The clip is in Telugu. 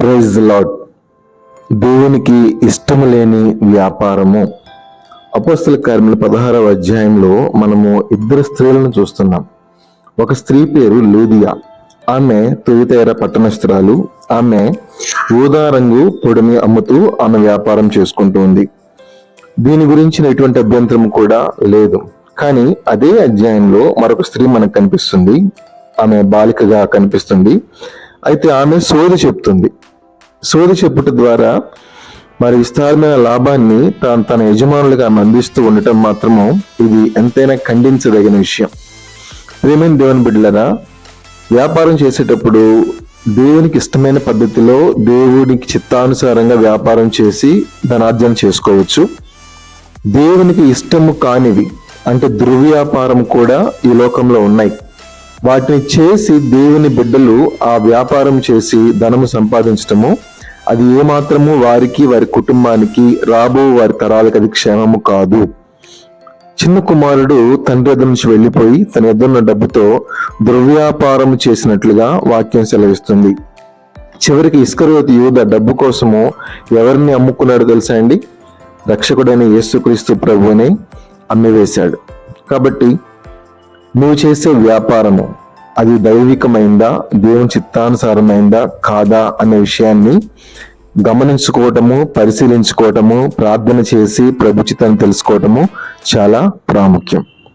ప్రైజ్ లాడ్ దేవునికి ఇష్టము లేని వ్యాపారము. అపోస్తల కార్యముల పదహారవ అధ్యాయంలో మనము ఇద్దరు స్త్రీలను చూస్తున్నాం. ఒక స్త్రీ పేరు లూదియా. ఆమె తొలితేర పట్టణస్థురాలు. ఆమె ఊదా రంగు పొడిని అమ్ముతూ ఆమె వ్యాపారం చేసుకుంటూ ఉంది. దీని గురించిన ఎటువంటి అభ్యంతరం కూడా లేదు. కానీ అదే అధ్యాయంలో మరొక స్త్రీ మనకు కనిపిస్తుంది. ఆమె బాలికగా కనిపిస్తుంది. అయితే ఆమె సోది చెప్తుంది. సోది చెప్పుట ద్వారా మరి విస్తారమైన లాభాన్ని తాను తన యజమానులుగా ఆమె అందిస్తూ ఉండటం మాత్రము ఇది ఎంతైనా ఖండించదగిన విషయం. ప్రేమైన దేవుని బిడ్డలరా వ్యాపారం చేసేటప్పుడు దేవునికి ఇష్టమైన పద్ధతిలో దేవునికి చిత్తానుసారంగా వ్యాపారం చేసి ధనార్జన చేసుకోవచ్చు. దేవునికి ఇష్టము కానివి అంటే దుర్వ్యాపారం కూడా ఈ లోకంలో ఉన్నాయి. వాటిని చేసి దేవుని బిడ్డలు ఆ వ్యాపారం చేసి ధనము సంపాదించటము అది ఏమాత్రము వారికి వారి కుటుంబానికి రాబో వారి తరాలకు అది క్షేమము కాదు. చిన్న కుమారుడు తండ్రి ఎదురు నుంచి వెళ్ళిపోయి తన ఎదురున్న డబ్బుతో దుర్వ్యాపారం చేసినట్లుగా వాక్యం సెలవిస్తుంది. చివరికి ఇస్కరోతి యూద డబ్బు కోసము ఎవరిని అమ్ముకున్నాడో తెలుసా అండి? రక్షకుడైన యేసుక్రీస్తు ప్రభువుని అమ్మివేశాడు. కాబట్టి నువ్వు చేసే వ్యాపారము అది దైవికమైందా దేవుని చిత్తానుసారమైందా కాదా అనే విషయాన్ని గమనించుకోవటము పరిశీలించుకోవటము ప్రార్థన చేసి ప్రభుచితాన్ని తెలుసుకోవటము చాలా ప్రాముఖ్యం.